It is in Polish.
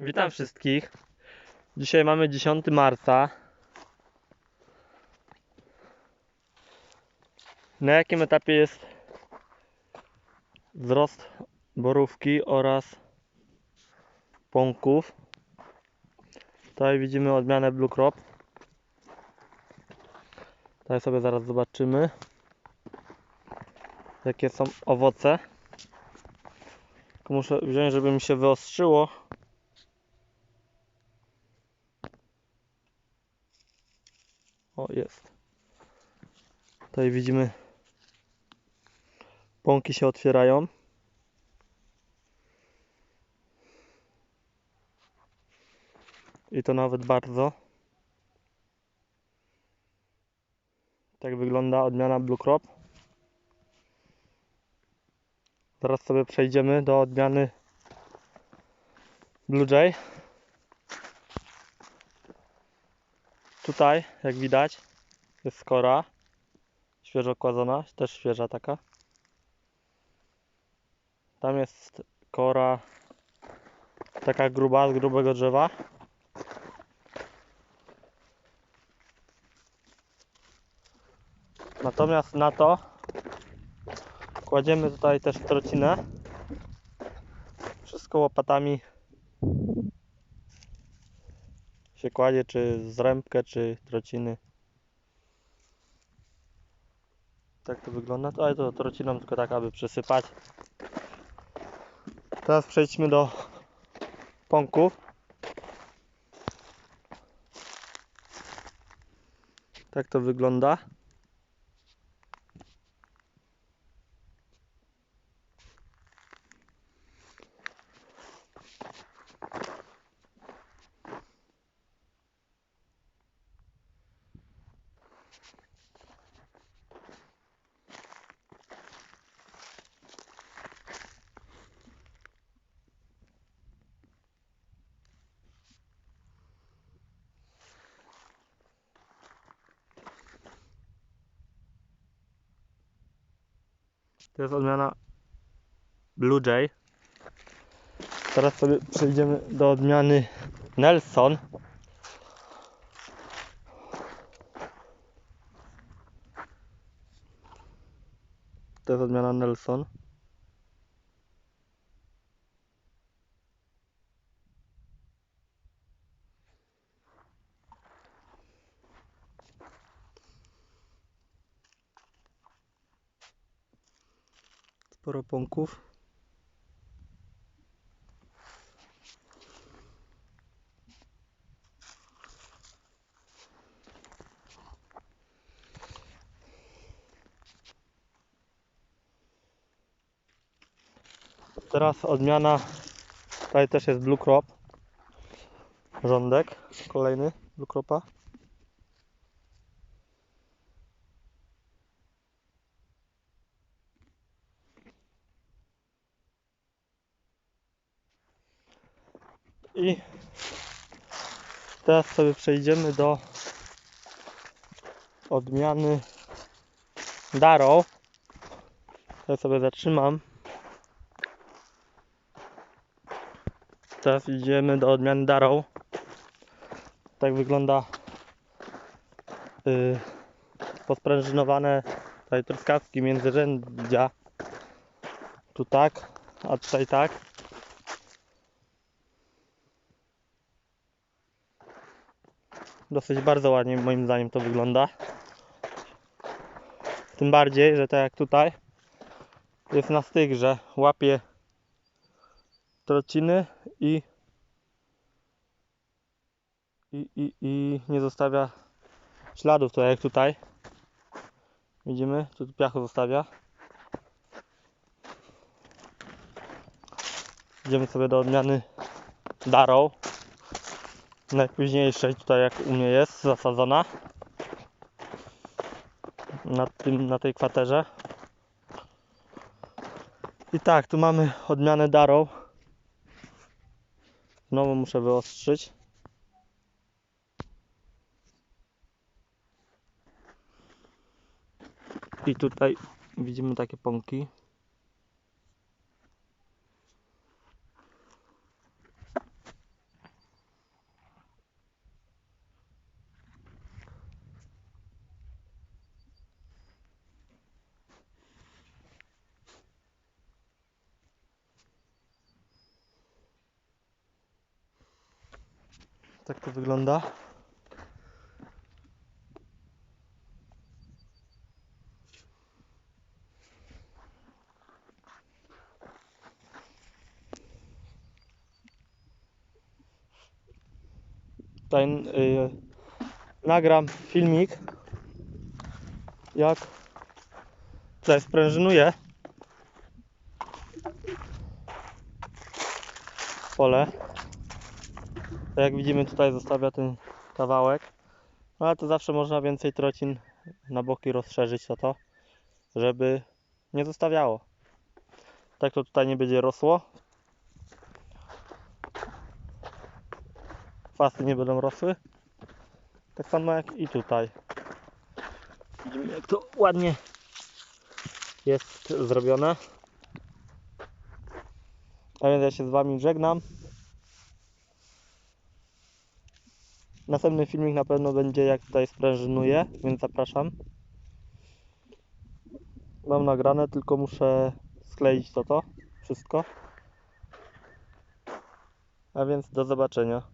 Witam wszystkich. Dzisiaj mamy 10 marca. Na jakim etapie jest wzrost borówki oraz pąków? Tutaj widzimy odmianę Blue Crop. Tutaj sobie zaraz zobaczymy jakie są owoce. Muszę wziąć, żeby mi się wyostrzyło. O, jest. Tutaj widzimy pąki się otwierają. I to nawet bardzo. Tak wygląda odmiana Blue Crop. Teraz sobie przejdziemy do odmiany Blue Jay. Tutaj, jak widać, jest skora świeżo kładzona, też świeża taka. Tam jest kora taka gruba, z grubego drzewa. Natomiast na to kładziemy tutaj też trocinę. Wszystko łopatami się kładzie, czy zrębkę, czy trociny. Tak to wygląda. Ale to trociną tylko tak, aby przesypać. Teraz przejdźmy do pąków. Tak to wygląda. To jest odmiana Blue Jay. Teraz sobie przejdziemy do odmiany Nelson. To jest odmiana Nelson. Sporo pąków. Teraz odmiana. Tutaj też jest Blue Crop. Rządek. Kolejny Blue Cropa. I teraz sobie przejdziemy do odmiany Darrow. Ja sobie zatrzymam. Teraz idziemy do odmiany Darrow. Tak wygląda yy, posprężynowane tutaj truskawki międzyrzędzia. Tu tak, a tutaj tak. Dosyć bardzo ładnie moim zdaniem to wygląda. Tym bardziej, że tak jak tutaj jest na styk, że łapie trociny i, i, i, i nie zostawia śladów, tak jak tutaj. Widzimy, tu piachu zostawia. Idziemy sobie do odmiany Darrow najpóźniejszej tutaj jak u mnie jest zasadzona. Na, tym, na tej kwaterze. I tak tu mamy odmianę Darrow znowu muszę wyostrzyć. I tutaj widzimy takie pąki Tak to wygląda. Tutaj y, nagram filmik jak tutaj sprężynuję pole. Tak jak widzimy tutaj zostawia ten kawałek. No ale to zawsze można więcej trocin na boki rozszerzyć to to, żeby nie zostawiało. Tak to tutaj nie będzie rosło. Kwasy nie będą rosły. Tak samo jak i tutaj. Widzimy jak to ładnie jest zrobione. A więc ja się z Wami żegnam. Następny filmik na pewno będzie jak tutaj sprężynuję, więc zapraszam. Mam nagrane, tylko muszę skleić to to wszystko. A więc do zobaczenia.